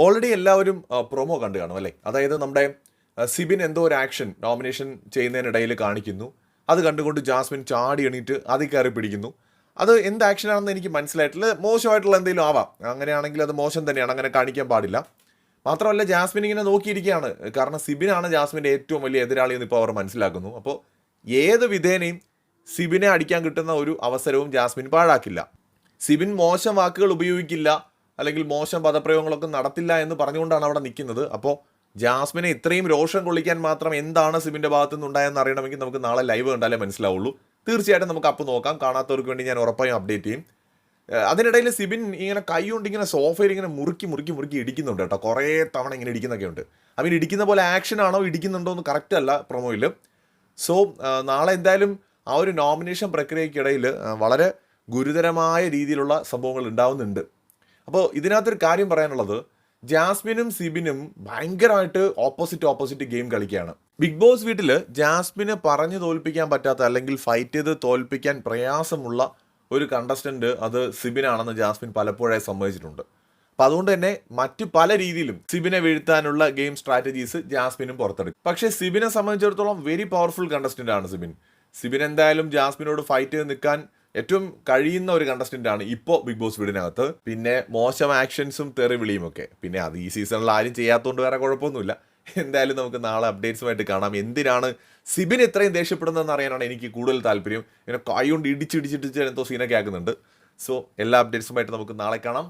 Already എല്ലാവരും promo കണ്ടു കാണും അല്ലേ? അതായത് നമ്മുടെ സിബിൻ എന്തോ ഒരു ആക്ഷൻ നോമിനേഷൻ ചെയ്യുന്നതിനിടയിൽ കാണിക്കുന്നു. അത് കണ്ടുകൊണ്ട് ജാസ്മിൻ ചാടി എണീറ്റ് അതിൽ കയറി പിടിക്കുന്നു. അത് എന്ത് ആക്ഷനാണെന്ന് എനിക്ക് മനസ്സിലായിട്ടില്ല. മോശമായിട്ടുള്ള എന്തെങ്കിലും ആവാം. അങ്ങനെയാണെങ്കിൽ അത് മോശം തന്നെയാണ്. അങ്ങനെ കാണിക്കാൻ പാടില്ല. മാത്രമല്ല ജാസ്മിൻ ഇങ്ങനെ നോക്കിയിരിക്കുകയാണ്. കാരണം സിബിനാണ് ജാസ്മിന്റെ ഏറ്റവും വലിയ എതിരാളി എന്ന് ഇപ്പോൾ അവർ മനസ്സിലാക്കുന്നു. അപ്പോൾ ഏത് വിധേനയും സിബിനെ അടിക്കാൻ കിട്ടുന്ന ഒരു അവസരവും ജാസ്മിൻ പാഴാക്കില്ല. സിബിൻ മോശം വാക്കുകൾ ഉപയോഗിക്കില്ല. അല്ലെങ്കിൽ മോശം പദപ്രയോഗങ്ങളൊക്കെ നടത്തില്ല എന്ന് പറഞ്ഞുകൊണ്ടാണ് അവിടെ നിൽക്കുന്നത്. അപ്പോൾ ജാസ്മിനെ ഇത്രയും രോഷം കൊള്ളിക്കാൻ മാത്രം എന്താണ് സിമിന്റെ ഭാഗത്തു നിന്നുണ്ടായെന്ന് അറിയണമെങ്കിൽ നമുക്ക് നാളെ ലൈവ് കണ്ടാലേ മനസ്സിലാവുള്ളൂ. തീർച്ചയായിട്ടും നമുക്ക് അപ്പ് നോക്കാം. കാണാത്തവർക്ക് വേണ്ടി ഞാൻ ഉറപ്പായും അപ്ഡേറ്റ് ചെയ്യും. അതിനിടയിൽ സിബിൻ ഇങ്ങനെ കൈ കൊണ്ട് ഇങ്ങനെ സോഫയിൽ ഇങ്ങനെ മുറുക്കി മുറുക്കി മുറുക്കി ഇടിക്കുന്നുണ്ട് കേട്ടോ. കുറേ തവണ ഇങ്ങനെ ഇടിക്കുന്നൊക്കെ ഉണ്ട് അവൻ ഇടിക്കുന്ന പോലെ ആക്ഷൻ ആണോ ഇടിക്കുന്നുണ്ടോ എന്ന് കറക്റ്റ് അല്ല പ്രൊമോയിൽ സോ നാളെ എന്തായാലും ആ ഒരു നോമിനേഷൻ പ്രക്രിയക്കിടയിൽ വളരെ ഗുരുതരമായ രീതിയിലുള്ള സംഭവങ്ങൾ ഉണ്ടാവുന്നുണ്ട്. അപ്പോൾ ഇതിനകത്തൊരു കാര്യം പറയാനുള്ളത് ജാസ്മിനും സിബിനും ഭയങ്കരമായിട്ട് ഓപ്പോസിറ്റ് ഓപ്പോസിറ്റ് ഗെയിം കളിക്കുകയാണ്. ബിഗ് ബോസ് വീട്ടിൽ ജാസ്മിനെ പറഞ്ഞു തോൽപ്പിക്കാൻ പറ്റാത്ത അല്ലെങ്കിൽ ഫൈറ്റ് ചെയ്ത് തോൽപ്പിക്കാൻ പ്രയാസമുള്ള ഒരു കണ്ടസ്റ്റന്റ് അത് സിബിനാണെന്ന് ജാസ്മിൻ പലപ്പോഴായി സമ്മതിച്ചിട്ടുണ്ട്. അപ്പം അതുകൊണ്ട് തന്നെ മറ്റ് പല രീതിയിലും സിബിനെ വീഴ്ത്താനുള്ള ഗെയിം സ്ട്രാറ്റജീസ് ജാസ്മിനും പുറത്തെടുക്കും. പക്ഷേ സിബിനെ സംബന്ധിച്ചിടത്തോളം വെരി പവർഫുൾ കണ്ടസ്റ്റന്റ് ആണ് സിബിൻ. സിബിൻ എന്തായാലും ജാസ്മിനോട് ഫൈറ്റ് ചെയ്ത് നിൽക്കാൻ ഏറ്റവും കഴിയുന്ന ഒരു കണ്ടസ്റ്റന്റ് ആണ് ഇപ്പോൾ ബിഗ് ബോസ് വീടിനകത്ത്. പിന്നെ മോശം ആക്ഷൻസും തെറി വിളിയും ഒക്കെ പിന്നെ അത് ഈ സീസണിൽ ആരും ചെയ്യാത്തതുകൊണ്ട് വേറെ കുഴപ്പമൊന്നുമില്ല. എന്തായാലും നമുക്ക് നാളെ അപ്ഡേറ്റ്സുമായിട്ട് കാണാം. എന്തിനാണ് സിബിൻ ഇത്രയും ദേഷ്യപ്പെടുന്നതെന്ന് അറിയാനാണ് എനിക്ക് കൂടുതൽ താല്പര്യം. ഇങ്ങനെ കൈ കൊണ്ട് ഇടിച്ചിടിച്ചിടിച്ച് എന്തോ സീനൊക്കെ ആക്കുന്നുണ്ട്. സോ എല്ലാ അപ്ഡേറ്റ്സുമായിട്ട് നമുക്ക് നാളെ കാണാം.